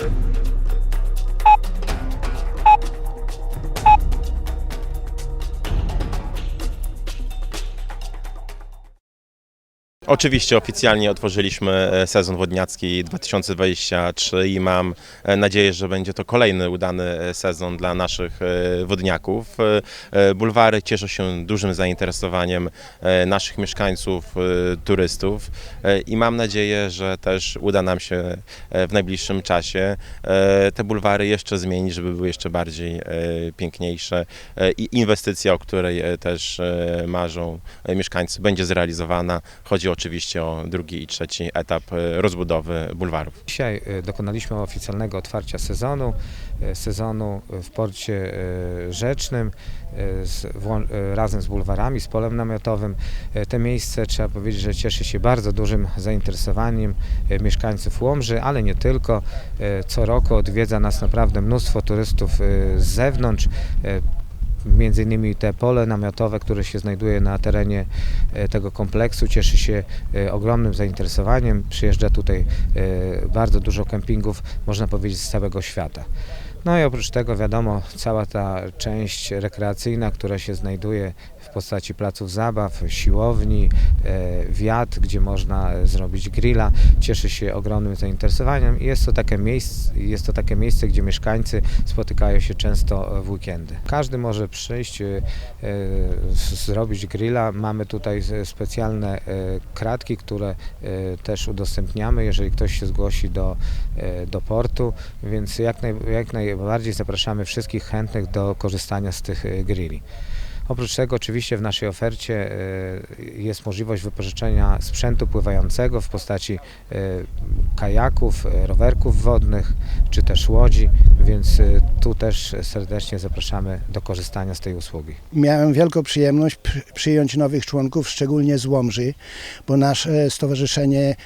Thank you. Oczywiście oficjalnie otworzyliśmy e, sezon wodniacki 2023 i mam e, nadzieję, że będzie to kolejny udany e, sezon dla naszych wodniaków. Bulwary cieszą się dużym zainteresowaniem naszych mieszkańców, turystów i mam nadzieję, że też uda nam się w najbliższym czasie te bulwary jeszcze zmienić, żeby były jeszcze bardziej piękniejsze i inwestycja, o której też marzą mieszkańcy, będzie zrealizowana. Chodzi oczywiście o drugi i trzeci etap e, rozbudowy bulwarów. Dzisiaj e, dokonaliśmy oficjalnego otwarcia sezonu, e, sezonu w porcie rzecznym z, razem z bulwarami, z polem namiotowym. Te miejsce trzeba powiedzieć, że cieszy się bardzo dużym zainteresowaniem mieszkańców Łomży, ale nie tylko. Co roku odwiedza nas naprawdę mnóstwo turystów z zewnątrz. Między innymi te pole namiotowe, które się znajduje na terenie e, tego kompleksu, cieszy się e, ogromnym zainteresowaniem. Przyjeżdża tutaj e, bardzo dużo kempingów, można powiedzieć, z całego świata. No i oprócz tego wiadomo, cała ta część rekreacyjna, która się znajduje w postaci placów zabaw, siłowni, e, wiat, gdzie można zrobić grilla, cieszy się ogromnym zainteresowaniem i jest to takie miejsce, jest to takie miejsce gdzie mieszkańcy spotykają się często w weekendy. Każdy może przyjść, e, zrobić grilla. Mamy tutaj specjalne e, kratki, które też udostępniamy, jeżeli ktoś się zgłosi do, do portu, więc jak, naj, jak najbardziej zapraszamy wszystkich chętnych do korzystania z tych e, grilli. Oprócz tego oczywiście w naszej ofercie e, jest możliwość wypożyczenia sprzętu pływającego w postaci e, kajaków, e, rowerków wodnych czy też łodzi, więc tu też serdecznie zapraszamy do korzystania z tej usługi. Miałem wielką przyjemność pr- przyjąć nowych członków, szczególnie z Łomży, bo nasze stowarzyszenie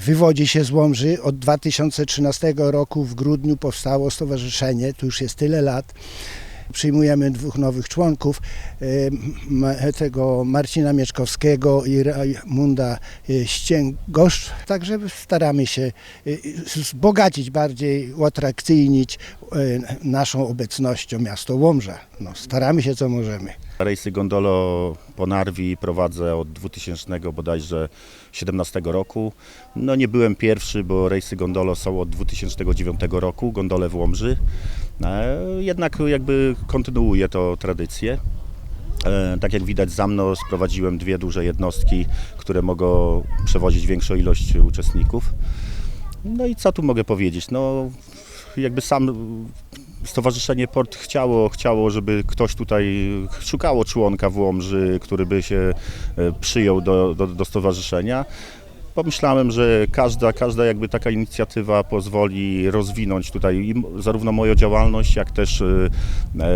wywodzi się z Łomży. Od 2013 roku w grudniu powstało stowarzyszenie, to już jest tyle lat. Przyjmujemy dwóch nowych członków, y, tego Marcina Mieczkowskiego i Rajmunda y, Ścięgosz. Także staramy się y, wzbogacić bardziej, uatrakcyjnić naszą obecnością miasto Łomża. No, staramy się co możemy. Rejsy Gondolo po Narwi prowadzę od 2000 bodajże 17 roku. No nie byłem pierwszy, bo rejsy Gondolo są od 2009 roku, gondole w Łomży. E, Jednak jakby kontynuuję to tradycję. E, Tak jak widać za mną sprowadziłem dwie duże jednostki, które mogą przewozić większą ilość uczestników. No i co tu mogę powiedzieć? No jakby sam Stowarzyszenie Port chciało, chciało, żeby ktoś tutaj szukało członka w Łomży, który by się e, przyjął do, do, do stowarzyszenia. Pomyślałem, że każda, każda jakby taka inicjatywa pozwoli rozwinąć tutaj zarówno moją działalność, jak też e, e,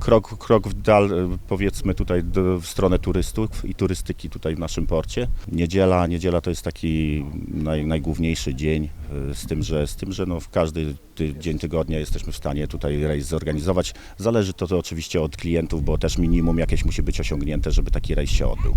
krok, krok w dal, powiedzmy tutaj w stronę turystów i turystyki tutaj w naszym porcie. Niedziela, niedziela to jest taki naj, najgłówniejszy dzień, e, z tym, że, z tym, że no w każdy dzień tygodnia jesteśmy w stanie tutaj rejs zorganizować. Zależy to, to oczywiście od klientów, bo też minimum jakieś musi być osiągnięte, żeby taki rejs się odbył.